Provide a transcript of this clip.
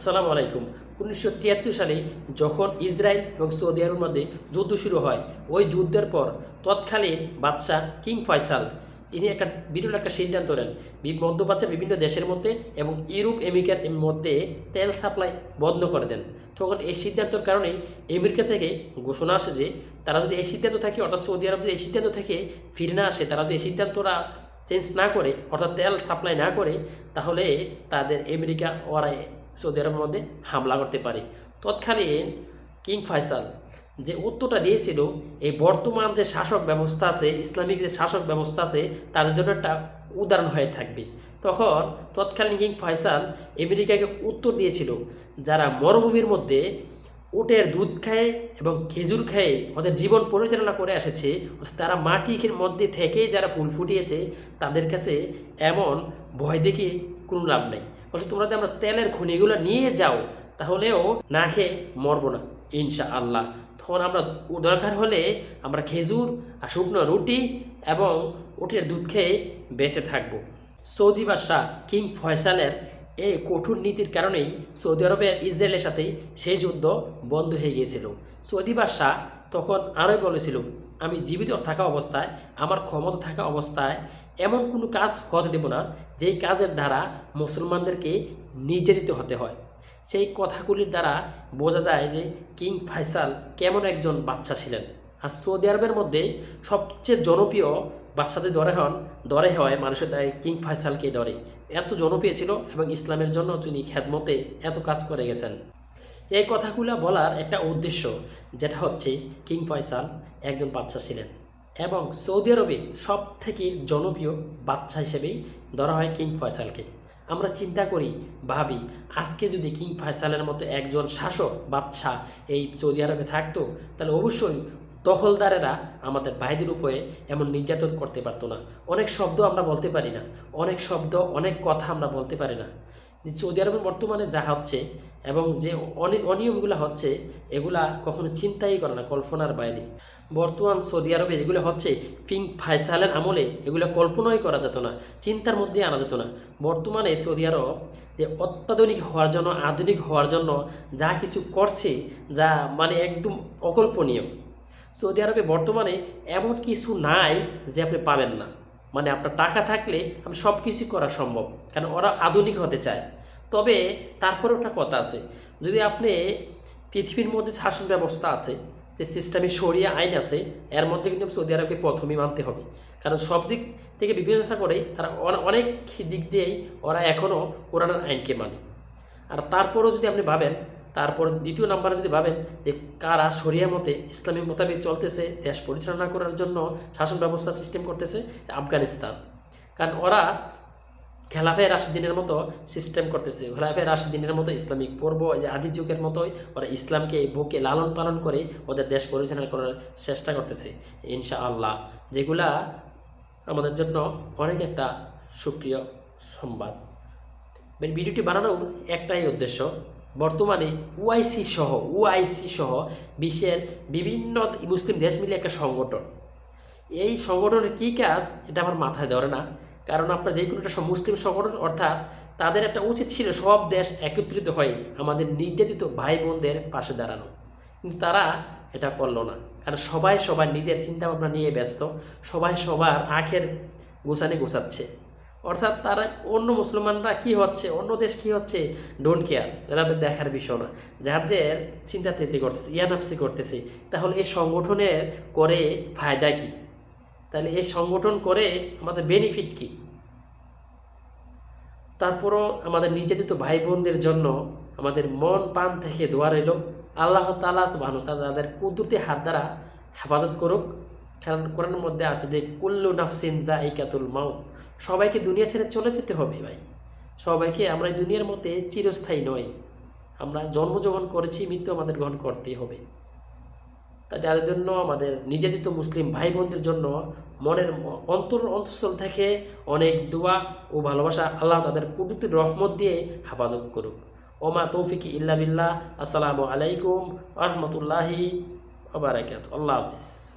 আসসালামু আলাইকুম। উনিশশো তিয়াত্তর সালে যখন ইসরায়েল এবং সৌদি আরবের মধ্যে যুদ্ধ শুরু হয়, ওই যুদ্ধের পর তৎকালীন বাদশাহ কিং ফয়সাল, তিনি একটা বিরল একটা সিদ্ধান্ত নেন। মধ্যপ্রাচ্যের বিভিন্ন দেশের মধ্যে এবং ইউরোপ, আমেরিকার মধ্যে তেল সাপ্লাই বন্ধ করে দেন। তখন এই সিদ্ধান্তের কারণেই আমেরিকা থেকে ঘোষণা আসে যে, তারা যদি এই সিদ্ধান্ত থাকে, অর্থাৎ সৌদি আরব যদি এই সিদ্ধান্ত থেকে ফিরে না আসে, তারা যদি এই সিদ্ধান্তটা চেঞ্জ না করে, অর্থাৎ তেল সাপ্লাই না করে, তাহলে তাদের আমেরিকা ওরা সৌদি আরবের মধ্যে হামলা করতে পারে। তৎকালীন কিং ফয়সাল যে উত্তরটা দিয়েছিল, এই বর্তমান যে শাসক ব্যবস্থা আছে, ইসলামিক যে শাসক ব্যবস্থা আছে তাদের জন্য একটা উদাহরণ হয়ে থাকবে। তখন তৎকালীন কিং ফয়সাল আমেরিকাকে উত্তর দিয়েছিল, যারা মরুভূমির মধ্যে উটের দুধ খায় এবং খেজুর খায়, ওদের জীবন পরিচালনা করে এসেছে তারা মাটির মধ্যে থেকে যারা ফুল ফুটিয়েছে, তাদের কাছে এমন ভয় দেখে কোনো লাভ নেই। অর্থাৎ তোমরা যদি আমরা তেলের খনিগুলো নিয়ে যাও, তাহলেও না খেয়ে মরবো না ইনশা আল্লাহ তখন আমরা দরকার হলে আমরা খেজুর আর শুকনো রুটি এবং উটের দুধ খেয়ে বেঁচে থাকব। সৌদি বাদশাহ কিং ফয়সালের এই কঠোর নীতির কারণেই সৌদি আরবের ইসরায়েলের সাথে সেই যুদ্ধ বন্ধ হয়ে গিয়েছিল। সৌদি বাদশাহ তখন আরোই বলেছিল আমি জীবিত থাকা অবস্থায়, আমার ক্ষমতা থাকা অবস্থায় এমন কোনো কাজ হতে দেব না, যেই কাজের দ্বারা মুসলমানদেরকে নির্যাতিত হতে হয়। সেই কথাগুলির দ্বারা বোঝা যায় যে কিং ফাইসাল কেমন একজন বাচ্চা ছিলেন। আর সৌদি আরবের মধ্যে সবচেয়ে জনপ্রিয় বাচ্চাদের দরে হন, দরে হয় মানুষের দায় কিং ফাইসালকে দরে এত জনপ্রিয় ছিল এবং ইসলামের জন্য তিনি খ্যাতমতে এত কাজ করে গেছেন। এই কথাগুলো বলার একটা উদ্দেশ্য, যেটা হচ্ছে কিং ফয়সাল একজন বাচ্চা ছিলেন এবং সৌদি আরবে সব থেকে জনপ্রিয় বাচ্চা হিসেবেই ধরা হয় কিং ফয়সালকে। আমরা চিন্তা করি, ভাবি, আজকে যদি কিং ফয়সালের মতো একজন শাসক বাচ্চা এই সৌদি আরবে থাকতো, তাহলে অবশ্যই দখলদারেরা আমাদের ভাইদের উপরে এমন নির্যাতন করতে পারতো না। অনেক শব্দ আমরা বলতে পারি না, অনেক শব্দ, অনেক কথা আমরা বলতে পারি না। সৌদি আরবের বর্তমানে যা হচ্ছে এবং যে অনি- অনিয়মগুলো হচ্ছে, এগুলা কখনো চিন্তাই করে না, কল্পনার বাইরে। বর্তমান সৌদি আরবে যেগুলো হচ্ছে কিং ফাইসালের আমলে এগুলো কল্পনাই করা যেত না, চিন্তার মধ্যে আনা যেত না। বর্তমানে সৌদি আরব যে অত্যাধুনিক হওয়ার জন্য, আধুনিক হওয়ার জন্য যা কিছু করছে, যা মানে একদম অকল্পনীয়। সৌদি আরবে বর্তমানে এমন কিছু নাই যে আপনি পাবেন না। মানে আপনার টাকা থাকলে আপনি সব কিছুই করা সম্ভব কারণ ওরা আধুনিক হতে চায়। তবে তারপরেও একটা কথা আছে, যদি আপনি পৃথিবীর মধ্যে শাসন ব্যবস্থা আছে, যে সিস্টেমে সরিয়া আইন আছে, এর মধ্যে কিন্তু সৌদি আরবকে প্রথমেই মানতে হবে। কারণ সব দিক থেকে বিবেচনা করে তারা অনেক দিক দিয়েই ওরা এখনও কোরআনের আইনকে মানে। আর তারপরেও যদি আপনি ভাবেন তারপর দ্বিতীয় নাম্বারে যদি ভাবেন যে কারা শরিয়া মতে ইসলামিক মোতাবেক চলতেছে, দেশ পরিচালনা করার জন্য শাসন ব্যবস্থা সিস্টেম করতেছে, আফগানিস্তান। কারণ ওরা খেলাফে রাশিদিনের মতো সিস্টেম করতেছে। খেলাফে রাশিদিনের মতো ইসলামিক পূর্ব যে আদি যুগের মতোই ওরা ইসলামকে বুকে লালন পালন করে ওদের দেশ পরিচালনা করার চেষ্টা করতেছে ইনশা আল্লাহ যেগুলা আমাদের জন্য অনেক একটা সুক্রিয় সংবাদ। ভিডিওটি বানানোর একটাই উদ্দেশ্য বর্তমানে ওআইসি সহ ওআইসি সহ বিশ্বের বিভিন্ন মুসলিম দেশ মিলে একটা সংগঠন। এই সংগঠনের কী কাজ? এটা আমার মাথায় ধরে না। কারণ আপনার যে কোনো একটা মুসলিম সংগঠন, অর্থাৎ তাদের একটা উচিত ছিল সব দেশ একত্রিত হয়ে আমাদের নির্যাতিত ভাই বোনদের পাশে দাঁড়ানো। কিন্তু তারা এটা করল না। কারণ সবাই সবার নিজের চিন্তা ভাবনা নিয়ে ব্যস্ত। সবাই সবার আখের গোছানি গোছাচ্ছে। অর্থাৎ তারা অন্য মুসলমানরা কি হচ্ছে, অন্য দেশ কি হচ্ছে ডোন্ট কেয়ার তাদের দেখার বিষয় না। যার যে চিন্তা তেতে করছে, ইয়ানাপসি করতেছে, তাহলে এই সংগঠনের করে ফায়দা কি? তাহলে এই সংগঠন করে আমাদের বেনিফিট কি? তারপরও আমাদের নির্যাতিত ভাই বোনদের জন্য আমাদের মন পান থেকে দোয়া রইল। আল্লাহ তালা সুবাহ তাদের কুদরতি হাত দ্বারা হেফাজত করুক। কারণ কোরআনের মধ্যে আছে যে, কুল্লু নাফসিন যা ইকাতুল মাউত। সবাইকে দুনিয়া ছেড়ে চলে যেতে হবে ভাই। সবাইকে আমরা দুনিয়ার মধ্যে চিরস্থায়ী নয় আমরা জন্মগ্রহণ করেছি, মৃত্যু আমাদের গ্রহণ করতেই হবে। তাদের জন্য আমাদের নির্যাতিত মুসলিম ভাই বোনদের জন্য মনের অন্তর অন্তঃস্থল থেকে অনেক দোয়া ও ভালোবাসা আল্লাহ তাদের কুদরতির রহমত দিয়ে হেফাজত করুক। ওমা তৌফিক ইল্লা বিল্লাহ। আসসালামু আলাইকুম আহমতুল্লাহি আবার আল্লাহ হাফিজ।